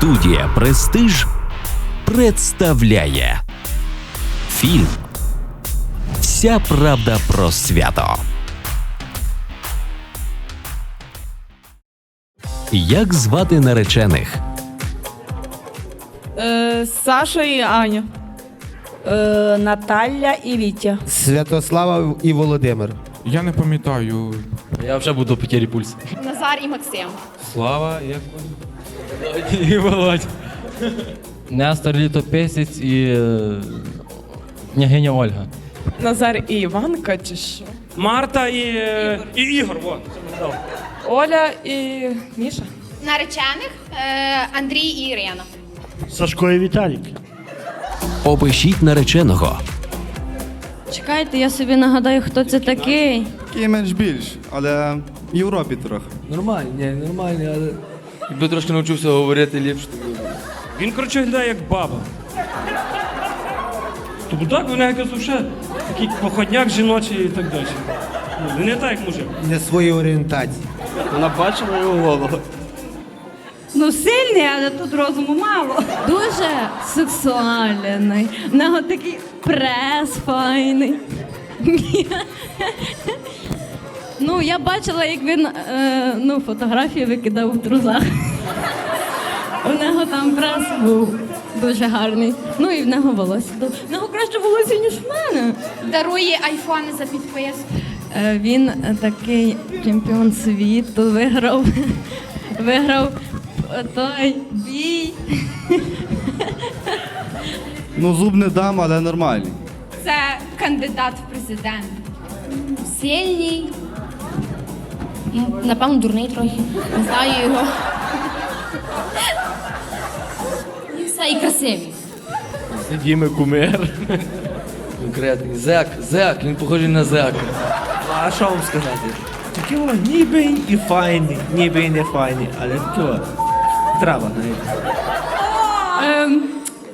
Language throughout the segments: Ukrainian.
Студія Престиж представляє фільм Вся правда про свято. Як звати наречених? Е, Саша і Аня. Е, Наталя і Вітя. Святослава і Володимир. Я не пам'ятаю. Я вже буду потері пульс. Назар і Максим. Слава, як І Володь. Нестор Літописець і е, княгиня Ольга. Назар і Іванка, чи що? Марта і, е, і Ігор. Вот. Оля і Міша. Наречених е, Андрій і Ірина. Сашко і Віталік. Опишіть нареченого. Чекайте, я собі нагадаю, хто це такий. Такий менш більш, але в Європі трохи. Нормальний, ні, нормальний, але. Якби трошки навчився говорити ліпше, то було. б. Він, коротше, виглядає як баба. Тобто так, вона якась вже такий походняк жіночий і так далі. Ну, не так, як мужик. Не свої орієнтації. Вона бачила його голову. Ну сильний, але тут розуму мало. Дуже сексуальний. В нього такий прес файний. Ну, я бачила, як він е, ну, фотографії викидав в трузах. У нього там прес був дуже гарний. Ну і в нього волосся. В нього краще волосся, ніж в мене. Дарує айфони за підпис. Е, Він такий чемпіон світу, виграв, виграв той бій. Ну, зуб не дам, але нормальний. Це кандидат в президент. Сильний. Напевно, дурний трохи. Не знаю його. І все, і красивий. Діми кумир. Конкретний. Зек, зек, він похожий на зека. А що вам сказати? Такі ніби і файні, ніби і не файні, але то трава навіть. Ем,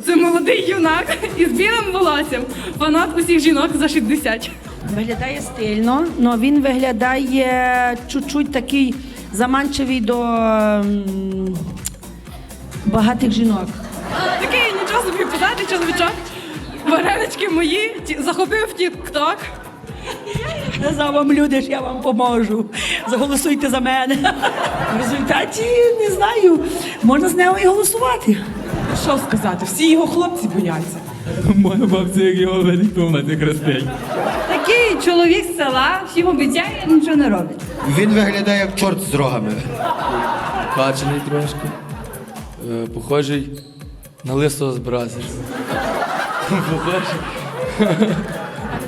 це молодий юнак із білим волоссям. Фанат усіх жінок за 60. Виглядає стильно, але він виглядає чуть-чуть такий заманчивий до м, багатих жінок. Такий нічого собі подати, чоловічок. Варенички мої, ті- захопив тік-ток. Казав вам люди, ж я вам поможу. Заголосуйте за мене. В результаті не знаю, можна з нього і голосувати. Що сказати, всі його хлопці бояться. Моя бабця, як його на цих хрестей. Такий чоловік з села, всім обіцяє, нічого не робить. Він виглядає як чорт з рогами. Качений трошки. Е, Похожий на лисого з Похожий.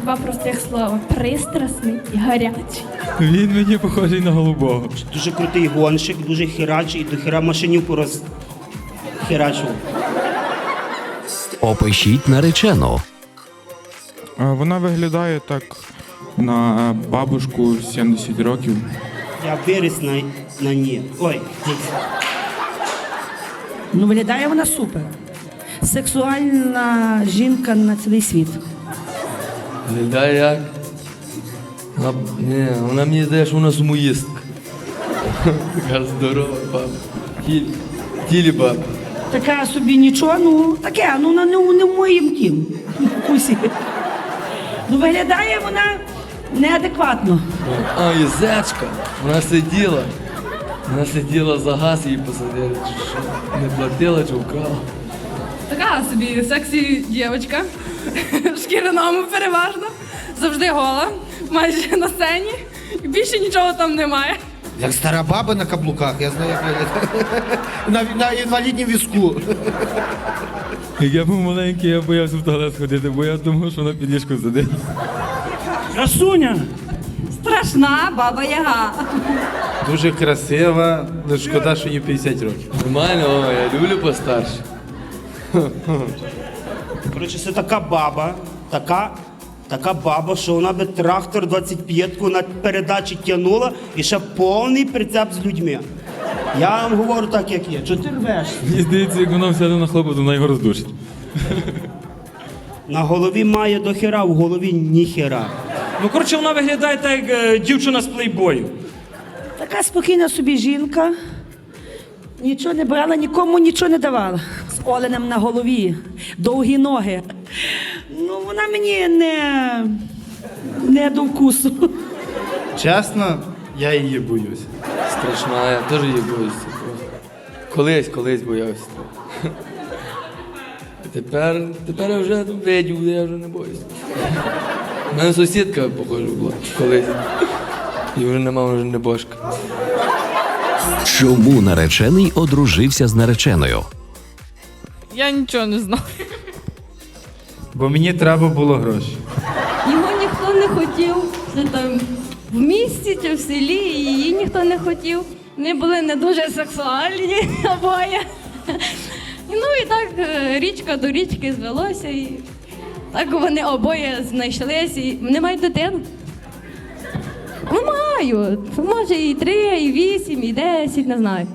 Два простих слова. Пристрасний і гарячий. Він мені похожий на голубого. Дуже крутий гонщик, дуже хірач і до хіра машинів пораз херачив. Опишіть наречену. Вона виглядає так на бабушку 70 років. Я виріс на, на ній. Ой, Ну, виглядає вона супер. Сексуальна жінка на цілий світ. Виглядає як. Вона, ні, вона мені здає, що вона сумоїстка. Така здорова баба. Тілі, тілі баба. Така собі нічого, ну таке, ну на не, не в моїм тім вкусі. Ну, виглядає вона неадекватно. А, і зечка. Вона сиділа. Вона сиділа за газ її посадили. Чи що? Не платила чи вкрала. Така собі сексі дівчинка. Шкіряному переважно. Завжди гола, майже на сцені. І більше нічого там немає. Як стара баба на каблуках, я знаю, як виглядає. На, на інваліднім візку. Я був маленький, я боявся в туалет ходити, бо я думав, що вона під ліжко сидить. красуня! Страшна баба Яга. Дуже красива, але шкода, що їй 50 років. Нормально, о, я люблю постарше. Коротше, це така баба, така, така баба, що вона би трактор 25-ку на передачі тягнула і ще повний прицеп з людьми. Я вам говорю так, як є. Чого ти рвеш? Мені здається, як вона сяде на хлопець, вона його роздушить. На голові має до хера, в голові ніхера. Ну, коротше, вона виглядає так, як е, дівчина з плейбою. Така спокійна собі жінка. Нічого не брала, нікому нічого не давала. Оленем на голові, довгі ноги. Ну, вона мені не, не до вкусу. Чесно, я її боюсь. Страшна, я теж її боюся. Колись, колись боявся. Тепер, тепер я вже видів, я вже не боюся. У мене сусідка, похоже, була колись. І вже нема вже не бошка. Чому наречений одружився з нареченою? Я нічого не знаю. Бо мені треба було гроші. Його ніхто не хотів. Це там в місті чи в селі, і її ніхто не хотів. Вони були не дуже сексуальні обоє. Ну і так е, річка до річки звелося, і так вони обоє знайшлись, і вони мають дитину. Ну, мають. Може і три, і вісім, і десять, не знаю.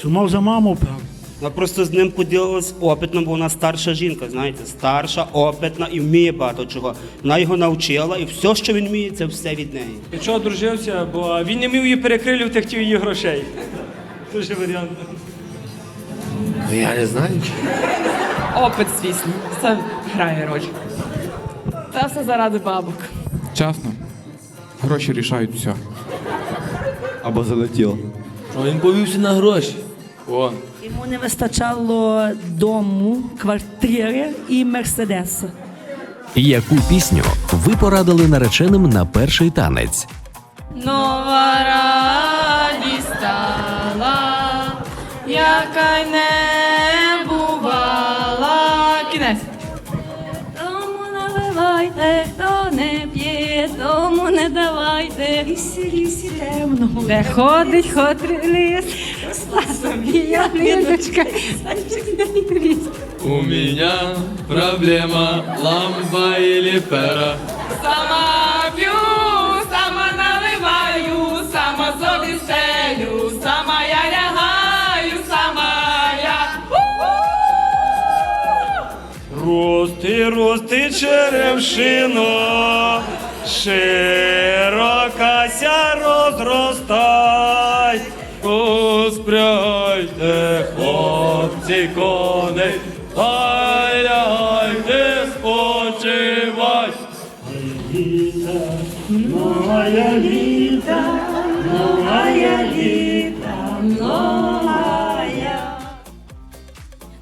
Сумав за маму, певно. Вона просто з ним поділилась опитно, бо вона старша жінка, знаєте, старша, опитна і вміє багато чого. Вона його навчила, і все, що він вміє, це все від неї. Чого одружився, бо він не міг її перекрилювати, хотів її грошей. Дуже варіант. Ну я не знаю. Опит, звісно, це грає роль. Це все заради бабок. Чесно, гроші рішають все. Або залетіло. А він повівся на гроші. О, Йому не вистачало дому, квартири і мерседеса. Яку пісню ви порадили нареченим на перший танець? Нова радість стала, яка й не бувала. Кінець. Тому наливайте, хто не п'є, тому не давайте. Лісі, лісі темно. Де ходить хотрий ліс, не ліс. у меня проблема ламба или пера. Сама п'ю, сама наливаю, сама стелю, сама я лягаю, сама я. Рости, рости черемшино, широкася розростай. Хлопці, коней, ай, ляйте спочивать.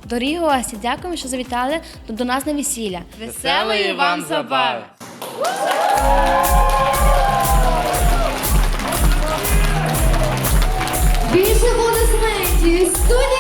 Дорогі гості, дякуємо, що завітали до нас на весілля. Веселої вам забави! Більше аплодисментів! Студія